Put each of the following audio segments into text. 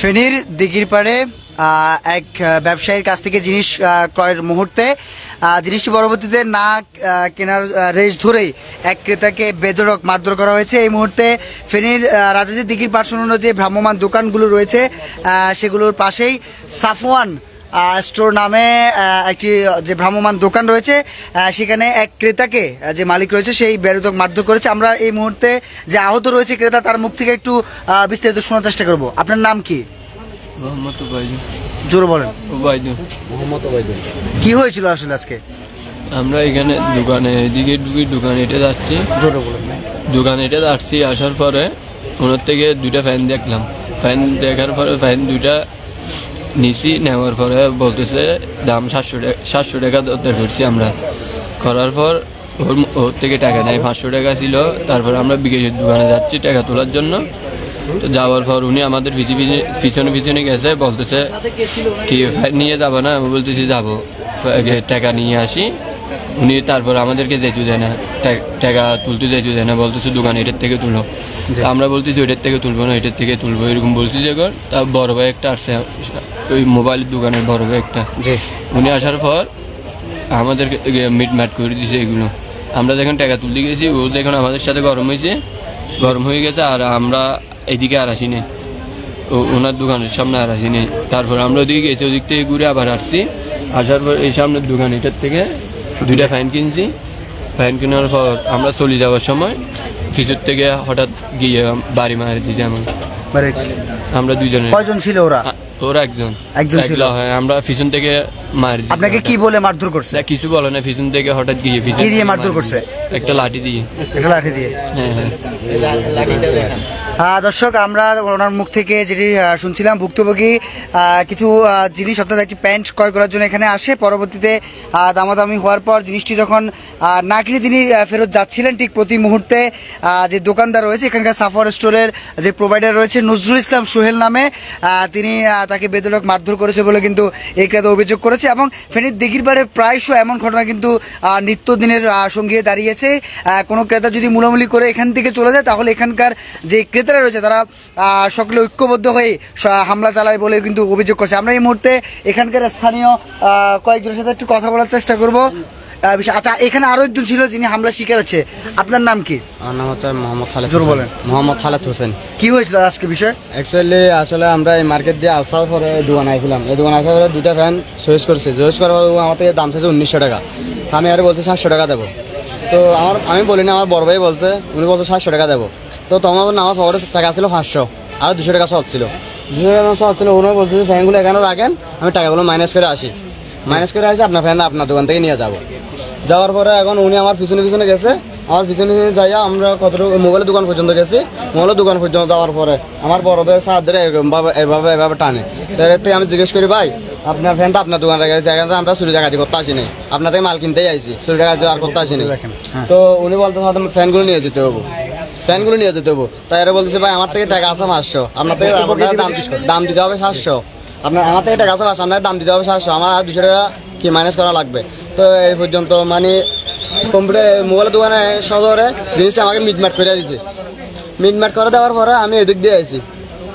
ফেনীর দিঘির পাড়ে এক ব্যবসায়ীর কাছ থেকে জিনিস ক্রয়ের মুহূর্তে জিনিসটি পরবর্তীতে না কেনার রেস ধরেই এক ক্রেতাকে বেদরক মারধর করা হয়েছে। এই মুহূর্তে ফেনীর রাজাজি দিঘির পাড় যে ভ্রাম্যমান দোকানগুলো রয়েছে সেগুলোর পাশেই সাফওয়ান স্টোর নামে একটি যে ভ্রাম্যমান দোকান রয়েছে সেখানে এক ক্রেতাকে যে মালিক রয়েছে সেই বেরোদক মারধর করেছে। আমরা এই মুহূর্তে যে আহত রয়েছে ক্রেতা তার মুখ থেকে একটু বিস্তারিত শোনার চেষ্টা করব। আপনার নাম কি? মোহাম্মদ উবাইদুল জোরে বলেন। উবাইদুল কি হয়েছিল আসলে আজকে? আমরা এখানে দোকানে এদিকে ঢুকি দোকানে এটা যাচ্ছি। জোরে বলেন। দোকানে এটা যাচ্ছি আসার পরে ওনার থেকে দুইটা ফ্যান দেখলাম। ফ্যান দেখার পরে ফ্যান দুইটা নিছি, নেওয়ার পরে বলতেছে, দাম সাতশো টাকা সাতশো টাকা দরদার করছি আমরা। করার পর ওর ওর থেকে টাকা নেয় পাঁচশো টাকা ছিল। তারপর আমরা বিকেশের দোকানে যাচ্ছি টাকা তোলার জন্য। তো যাওয়ার পর উনি আমাদের পিছনে পিছনে পিছনে গেছে, বলতেছে, কি নিয়ে যাব না? আমি বলতেছি, যাব। টাকা নিয়ে আসি। উনি তারপর আমাদেরকে যেতে দেয় না টাকা তুলতে যেতে দেয় না বলতেছে দোকান এটার থেকে তুলো। আমরা বলতেছি ওইটার থেকে তুলবো না এটার থেকে তুলবো এরকম বলছি যখন তা বড় ভাই একটা আসছে ওই মোবাইলের দোকানের বড় ভাই একটা। উনি আসার পর আমাদেরকে মিট ম্যাট করে দিয়েছে এগুলো। আমরা যখন টাকা তুলতে গেছি ও যখন আমাদের সাথে গরম হয়েছে গরম হয়ে গেছে আর আমরা এদিকে আর আসিনি। ও ওনার দোকানের সামনে আর আসিনি। তারপর আমরা ওদিকে গেছি ওদিক থেকে ঘুরে আবার আসছি। আসার পর এই সামনের দোকান এটার থেকে দুইটা ফ্যান কিনছি। ফ্যান কেনার পর আমরা চলে যাওয়ার সময় কিছুর থেকে হঠাৎ গিয়ে বাড়ি মারি দিয়েছে আমার আমরা দুইজনে। কয়জন ছিল ওরা? ওরা একজন। একজন ছিল? হ্যাঁ। আমরা পিছন থেকে মারি আপনাকে কি বলে মারধর করছে? কিছু বলে না পিছন থেকে হঠাৎ গিয়ে পিছন কি দিয়ে মারধর করছে? একটা লাঠি দিয়ে। একটা লাঠি দিয়ে? হ্যাঁ হ্যাঁ। দর্শক আমরা ওনার মুখ থেকে যেটি শুনছিলাম ভুক্তভোগী কিছু জিনিস অর্থাৎ একটি প্যান্ট ক্রয় করার জন্য এখানে আসে। পরবর্তীতে দামাদামি হওয়ার পর জিনিসটি যখন না কিনে তিনি ফেরত যাচ্ছিলেন ঠিক প্রতি মুহূর্তে যে দোকানদার রয়েছে এখানকার সাফার স্টোরের যে প্রোভাইডার রয়েছে নজরুল ইসলাম সোহেল নামে তিনি তাকে বেদরক মারধর করেছে বলে কিন্তু এই ক্রেতা অভিযোগ করেছে এবং ফেনীর দিঘির পাড়ে প্রায়শ এমন ঘটনা কিন্তু নিত্যদিনের সঙ্গে দাঁড়িয়েছে। কোনো ক্রেতা যদি মুলামুলি করে এখান থেকে চলে যায়, তাহলে এখানকার যে ক্রেতারা রয়েছে, তারা সকলে ঐক্যবদ্ধ হয়ে হামলা চালায় বলে কিন্তু অভিযোগ করছে। আমরা এই মুহূর্তে এখানকার স্থানীয় কয়েকজনের সাথে একটু কথা বলার চেষ্টা করব। বিষয়- আচ্ছা এখানে আরও একজন ছিল যিনি হামলা শিকার হচ্ছে। আপনার নাম কি? আমার নাম হচ্ছে মোহাম্মদ খালেদ জোর। বলেন। মোহাম্মদ খালেদ হোসেন। কি হয়েছিল আজকে বিষয়? অ্যাকচুয়ালি আসলে আমরা এই মার্কেট দিয়ে আসার পরে দোকান আইছিলাম। এই দোকান আসার পরে দুটা ফ্যান চয়েস করছে। চয়েস করার পর আমার থেকে দাম চাইছে উনিশশো টাকা। আমি আর বলছি সাতশো টাকা দেবো। তো আমার আমি বলিনি আমার বড় ভাই বলছে উনি বলছে সাতশো টাকা দেবো। তো তোমার আমার পকেটে টাকা ছিল পাঁচশো। আর দুশো টাকা শর্ট ছিল। দুশো টাকা শর্ট ছিল ওনার বলছে ফ্যানগুলো এখানে রাখেন আমি টাকাগুলো মাইনাস করে আসি। মাইনাস করে আসি আপনার ফ্যান আপনার দোকান থেকে নিয়ে যাব। যাওয়ার পরে এখন উনি আমার পিছনে পিছনে গেছে। আমার পিছনে পিছনে যাইয়া আমরা কতটুকু মোবাইলের দোকান পর্যন্ত গেছি। মোবাইলের দোকান পর্যন্ত যাওয়ার পরে আমার বড় ভাই এরকম এভাবে এভাবে টানে। তাই আমি জিজ্ঞেস করি, ভাই, আপনার ফ্যানটা আপনার দোকান রেখে গেছে। এখানে আমরা চুরি জায়গাতে করতে আসিনি। আপনার থেকে মাল কিনতেই আইছি। চুরি জায়গাতে আর করতে আসিনি। তো উনি বলতে হয়তো ফ্যানগুলো নিয়ে যেতে হব। ফ্যানগুলো নিয়ে যেতে হব। তাই এরা বলতেছে, ভাই, আমার থেকে টাকা আছে পাঁচশো। আপনার থেকে দাম দাম দিতে হবে সাতশো। আপনার আমার থেকে টাকা আছে পাঁচশো। আপনার দাম দিতে হবে সাতশো। আমার আর দুশো টাকা কি মাইনাস করা লাগবে? তো এই পর্যন্ত মানে কম্পিউটার, মোবাইলের দোকানে সদরে জিনিসটা আমাকে মিটমাট করে দিয়েছে মিটমাট করে দেওয়ার পরে আমি এদিক দিয়ে আইছি।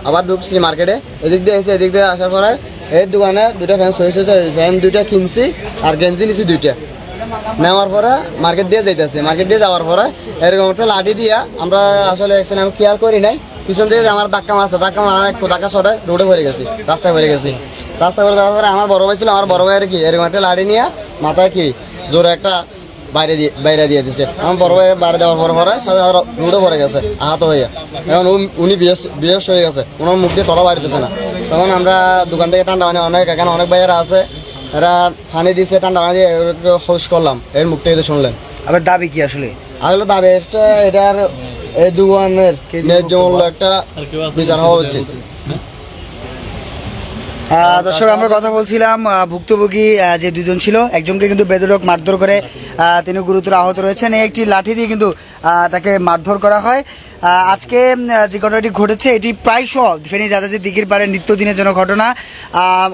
আবার ঢুকছি মার্কেটে এদিক দিয়ে আইছি, এদিক দিয়ে আসার পরে এই দোকানে দুটা ফ্যান সহিত ফ্যান দুইটা কিনছি আর গেঞ্জি নিছি দুইটা। নেওয়ার পরে মার্কেট দিয়ে যাইতেছি। মার্কেট দিয়ে যাওয়ার পরে এরকম একটা লাঠি দিয়া আমরা আসলে একসাথে আমি কেয়ার করি নাই। পিছন থেকে আমার ধাক্কা মারছে, ধাক্কা মারা এক ধাক্কা সরে রোডে পড়ে গেছি, রাস্তায় পড়ে গেছি। রাস্তায় করে যাওয়ার পরে আমার বড় ভাই ছিল আমার বড় ভাইয়ের কি এরকম একটা লাড়ি নিয়ে মাথায় কি জোরে একটা বাইরে দিয়ে বাইরে দিয়ে দিছে। আমার বড় ভাই বাইরে দেওয়ার পরে পরে সাথে রোডে পড়ে গেছে আহত হয়ে। এখন উনি- উনি বিয়েস বিয়েস হয়ে গেছে ওনার মুখ দিয়ে তলা বাড়িতেছে না। তখন আমরা দোকান থেকে ঠান্ডা পানি অনেক এখানে অনেক ভাইয়েরা আছে এরা পানি দিছে ঠান্ডা পানি দিয়ে একটু হোস করলাম এর মুখ থেকে শুনলেন। আবার দাবি কি আসলে? আসলে দাবি এটার এই দোকানের ন্যায্য মূল্য একটা বিচার হওয়া উচিত। দর্শক, আমরা কথা বলছিলাম ভুক্তভোগী যে দুজন ছিল, একজনকে কিন্তু বেদরক মারধর করে তিনি গুরুতর আহত রয়েছেন। একটি লাঠি দিয়ে কিন্তু তাকে মারধর করা হয়। আজকে যে ঘটনাটি ঘটেছে, এটি প্রায় প্রায়শ ফেনী রাজাজি দিঘির পাড়ে নিত্যদিনের জন্য ঘটনা।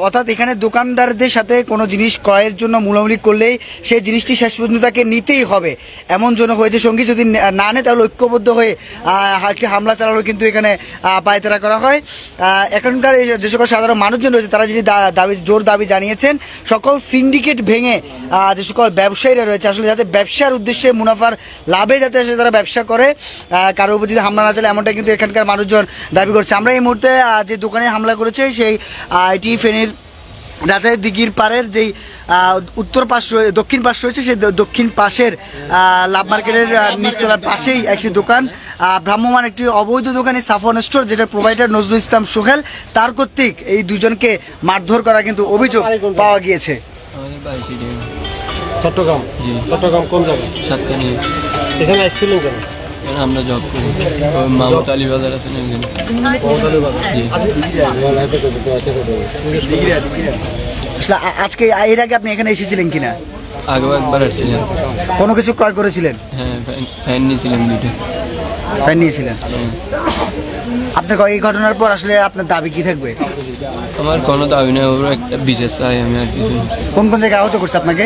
অর্থাৎ এখানে দোকানদারদের সাথে কোনো জিনিস ক্রয়ের জন্য মূলামূলি করলেই সেই জিনিসটি শেষ পর্যন্ত তাকে নিতেই হবে। এমন জন্য হয়েছে, সঙ্গী যদি না নেয়, তাহলে ঐক্যবদ্ধ হয়ে একটি হামলা চালানো কিন্তু এখানে পায়তারা করা হয়। এখনকার যে সকল সাধারণ মানুষজন রয়েছে, তারা যিনি দাবি, জোর দাবি জানিয়েছেন, সকল সিন্ডিকেট ভেঙে যে সকল ব্যবসায়ীরা রয়েছে, আসলে যাতে ব্যবসার উদ্দেশ্যে মুনাফার লাভে যাতে তারা ব্যবসা করে আহ, কারোর উপর যদি হামলা না চালে এমনটা কিন্তু এখানকার মানুষজন দাবি করছে। আমরা এই মুহূর্তে যে দোকানে হামলা করেছে সেই আহ, এটি ফেনীর রাজার দিঘির পাড়ের যেই উত্তর পাশ রয়ে- দক্ষিণ পাশ রয়েছে সেই দক্ষিণ পাশের লাভ মার্কেটের নিচতলার পাশেই একটি দোকান। ভ্রাম্যমান একটি অবৈধ দোকানে সাফন স্টোর যেটা প্রোভাইডার নজরুল ইসলাম সোহেল তার কর্তৃক এই দুজনকে মারধর করা কিন্তু অভিযোগ পাওয়া গিয়েছে। চট্টগ্রাম? জি। চট্টগ্রাম কোন জায়গায় সাতটা নিয়ে এখানে আসছিলেন কেন? এখানে আমরা জব করি। ওই মামুদ আলী বাজার আছে না এখানে? বাজার? জি। আজকে এর আগে আপনি এখানে এসেছিলেন কিনা? আগেও একবার আসছিলেন কোনো কিছু ক্রয় করেছিলেন? হ্যাঁ ফ্যান- ফ্যান নিয়েছিলাম দুটো তাই নিয়েছিলেন। আপনার এই ঘটনার পর আসলে আপনার দাবি কি থাকবে? আমার কোনো দাবি নেই ওর একটা বিশেষ চাই আমি আর কিছু। কোন কোন জায়গায় আহত করছে আপনাকে?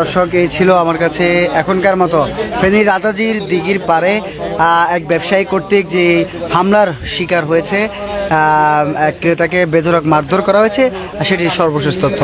দর্শক, এই ছিল আমার কাছে এখনকার মতো। ফেনী রাজাজির দিঘির পারে এক ব্যবসায়ী কর্তৃক যে হামলার শিকার হয়েছে এক ক্রেতাকে বেধরক মারধর করা হয়েছে সেটি সর্বশেষ তথ্য।